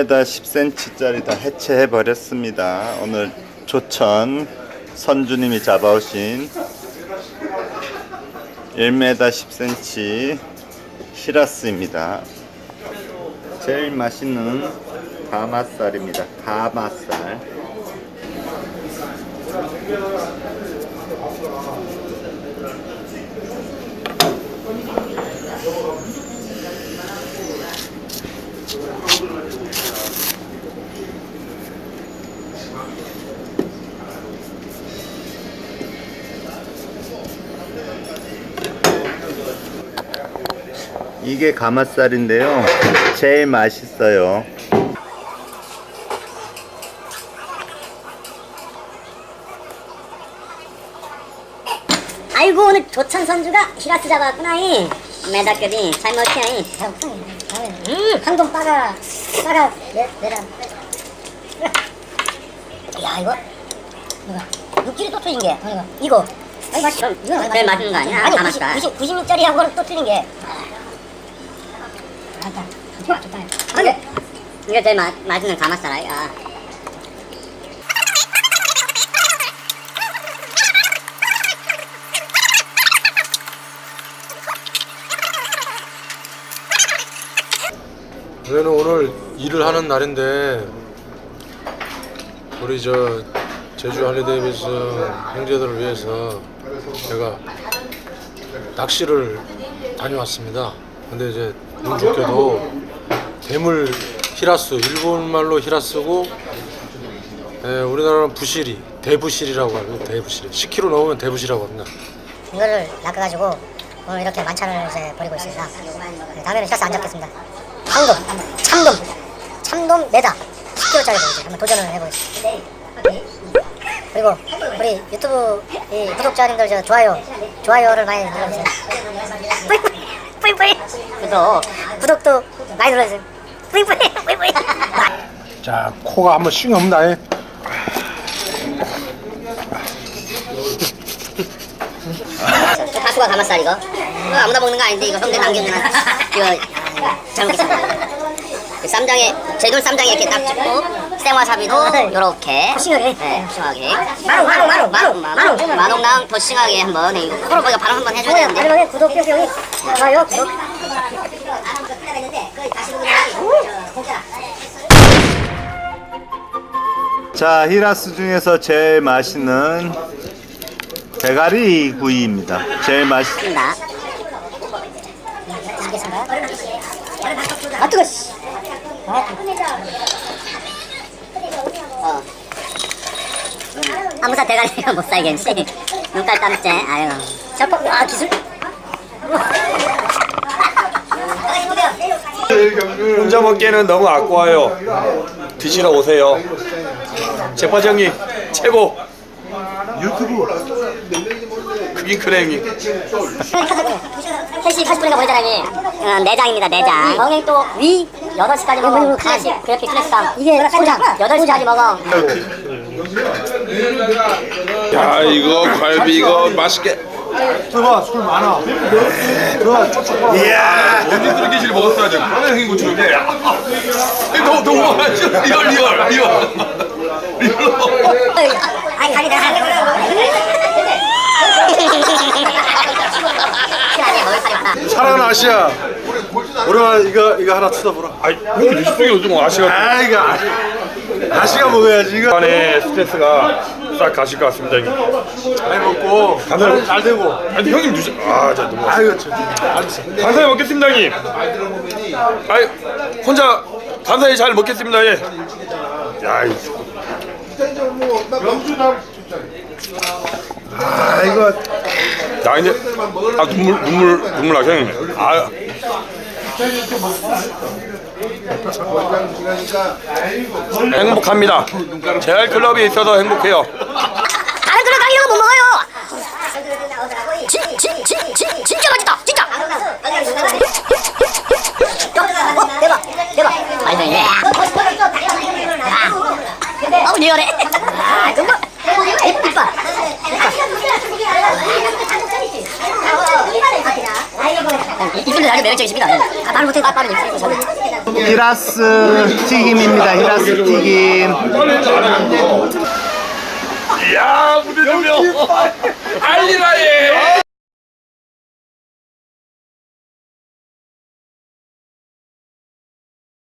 1m 10cm짜리 다 해체해 버렸습니다. 오늘 조천 선주님이 잡아오신 1m 10cm 시라스입니다. 제일 맛있는 가마살입니다. 가마살. 이게 가마살인데요. 제일 맛있어요. 아이고 오늘 조천 선주가 히라스 잡았구나 이. 메다급이. 잘 먹히야 이. 음, 황동 빠가 빠가 내, 내라 야 이거. 이거 육질이 또 틀린 게. 이거. 이거. 아니 맛있 이거 제일 맛있는 거 아니야? 아니 90, 90, 96짜리하고는 또 틀린 게 맞다. 좋다 이게 제일 마, 맛있는 가마살 아이가 저희는 오늘 일을 하는 날인데 우리 저 제주 할리데이비스 형제들을 위해서 제가 낚시를 다녀왔습니다. 근데 이제 운 좋게도 대물 히라스 일본 말로 히라스고 예, 우리나라는 부시리 대부시리라고 하고 대부시리 10kg 넘으면 대부시라고 합니다. 이거를 낚아가지고 오늘 이렇게 만찬을 이제 벌이고 있습니다. 네, 다음에는 셔츠 안 잡겠습니다. 황돔, 참돔, 참돔 메다 10kg짜리 이제 한번 도전을 해보겠습니다. 그리고 우리 유튜브 이 구독자님들 저 좋아요, 좋아요를 많이 눌러주세요. 구독, 구독도 많이 눌러주세요. 뿌이뿌이, 뿌이뿌이. 자 코가 한번 싱 없나 해. 가수가 가마살 이거. 이거 아무나 먹는 거 아닌데 이거 형제 남겨주는 이거 잘 먹겠습니다. 그 쌈장에 제돈 쌈장에 이렇게 딱 찍고 생와사비도 요렇게. 싱하게. 네 싱하게. 마롱 마롱 마롱 마롱 마롱. 마롱랑 더 싱하게 한번 이거 코로 보니까 바로 한번 해줘야 되는데. 마지막에 구독 뿅뿅이 좋아요 구독. 자, 히라스 중에서 제일 맛있는 대가리 구이입니다. 제일 맛있. 나? 알겠습니다. 아 뜨거 씨 어. 아무사 대가리가 못 살겠지 눈깔 땀째 아유 저거 아 기술 혼자 먹기에는 너무 아까워요. 드시러 오세요. 재파장님 최고. 유튜브 형님. 헬시 80분인가 보이잖아요 어, 내장입니다 내장 병행 또 위 8시까지 먹어 하나씩 그렇게 플래시감 이게 소장 8시까지 먹어 야 이거 갈비 이거 맛있게. 들어봐 술 많아. 들어봐 이야. 언제 들은 길 먹었어야죠. 하나 형님 고추로 게. 너무 너무 리얼 리얼 리얼. 아니 가기 내가 사랑하는 아시아. 오랜만에 이거 이거 하나 쳐다보라. 아이 형님 드십시오 요즘 아시가. 아 이거 아시 아시가 먹어야지 이거. 안에 스트레스가 싹 가실 것 같습니다 형님. 잘 먹고 간을 잘 되고. 아니 형님 드시. 아자 너무. 아이고 참. 감사히 먹겠습니다 형님. 아이 혼자 감사히 잘 먹겠습니다 예. 야 이. 아 이거 나 이제 아 눈물 눈물 눈물 나죠 형님. 아 행복합니다. 제알 클럽이 있어서 행복해요. 다른 그릇 이런 거못 먹어요 진, 진, 진, 진, 진짜 맛있다 진짜 이분들 아주 매력적이십니다. 네. 아, 말을 못해 빠른 입술이고 저는. 히라스 튀김입니다. 히라스 튀김. 야, 무대 조명 알리라예